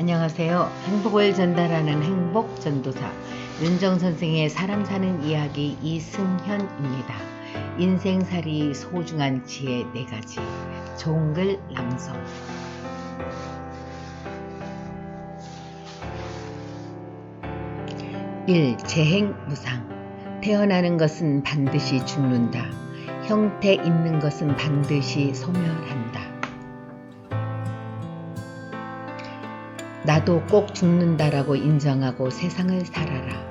안녕하세요. 행복을 전달하는 행복 전도사 윤정 선생의 사람 사는 이야기 이승현입니다. 인생살이 소중한 지혜 네 가지. 좋은 글 낭송. 1. 재행 무상. 태어나는 것은 반드시 죽는다. 형태 있는 것은 반드시 소멸한다. 나도 꼭 죽는다라고 인정하고 세상을 살아라.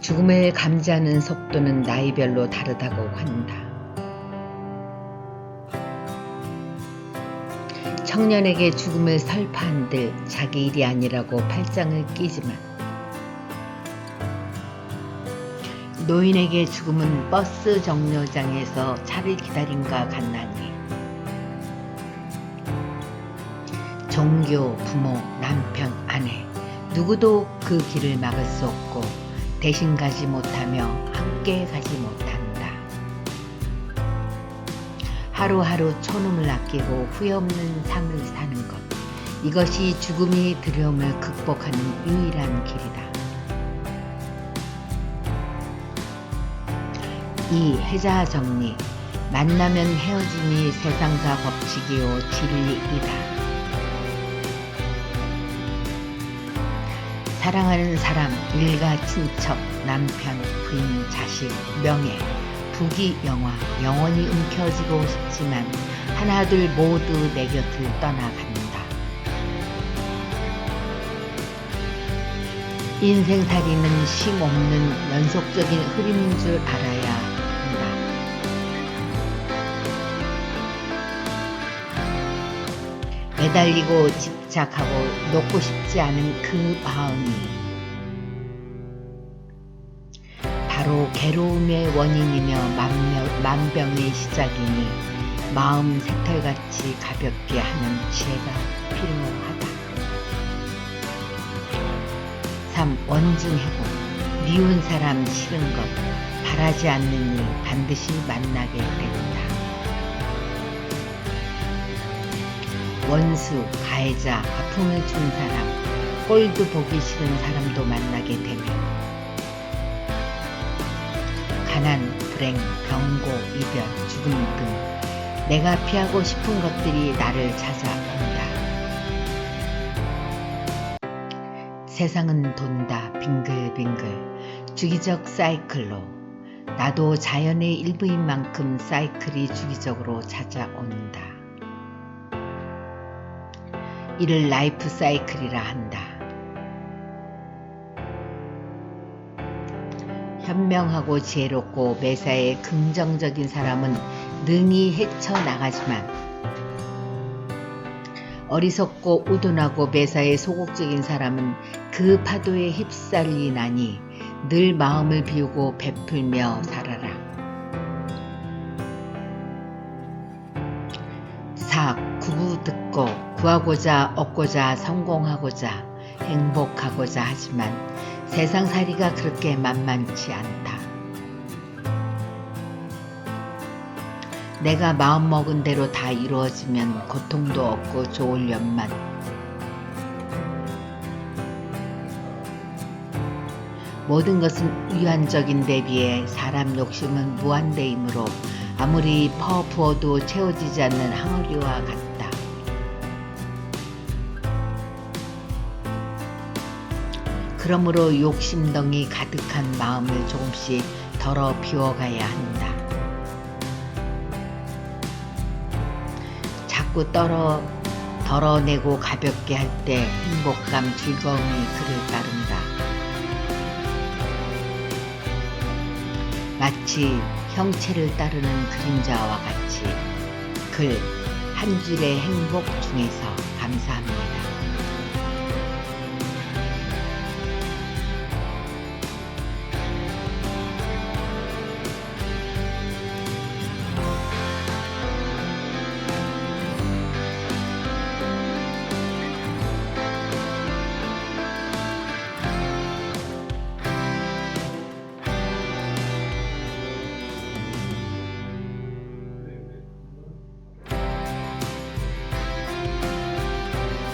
죽음을 감지하는 속도는 나이별로 다르다고 한다. 청년에게 죽음을 설파한들 자기 일이 아니라고 팔짱을 끼지만 노인에게 죽음은 버스 정류장에서 차를 기다림과 같나니 종교, 부모, 남편, 아내 누구도 그 길을 막을 수 없고 대신 가지 못하며 함께 가지 못한다. 하루하루 촌음을 아끼고 후회 없는 삶을 사는 것. 이것이 죽음이 두려움을 극복하는 유일한 길이다. 이 해자 정리. 만나면 헤어짐이 세상사 법칙이요 진리이다. 사랑하는 사람, 일가 친척, 남편, 부인, 자식, 명예, 부귀, 영화, 영원히 움켜쥐고 싶지만 하나둘 모두 내 곁을 떠나간다. 인생살이는 쉼없는 연속적인 흐름인 줄 알아야 매달리고 집착하고 놓고 싶지 않은 그 마음이 바로 괴로움의 원인이며 만병의 시작이니 마음 새털같이 가볍게 하는 지혜가 필요하다. 3. 원중해고 미운 사람 싫은 것 바라지 않느니 반드시 만나게 된다. 원수, 가해자, 아픔을 준 사람, 꼴도 보기 싫은 사람도 만나게 되면 가난, 불행, 병고, 이별, 죽음 등 내가 피하고 싶은 것들이 나를 찾아온다. 세상은 돈다, 빙글빙글, 주기적 사이클로 나도 자연의 일부인 만큼 사이클이 주기적으로 찾아온다. 이를 라이프 사이클이라 한다. 현명하고 지혜롭고 매사에 긍정적인 사람은 능히 헤쳐나가지만 어리석고 우둔하고 매사에 소극적인 사람은 그 파도에 휩쓸리나니 늘 마음을 비우고 베풀며 살아라. 4. 구구 듣고 구하고자 얻고자 성공하고자 행복하고자 하지만 세상살이가 그렇게 만만치 않다. 내가 마음먹은 대로 다 이루어지면 고통도 없고 좋을 연만 모든 것은 위안적인 대비에 사람 욕심은 무한대이므로 아무리 퍼 부어도 채워지지 않는 항아리와 같다. 그러므로 욕심덩이 가득한 마음을 조금씩 덜어 비워가야 한다. 자꾸 떨어 덜어내고 가볍게 할 때 행복감, 즐거움이 그를 따른다. 마치 형체를 따르는 그림자와 같이 글 한 줄의 행복 중에서 감사합니다.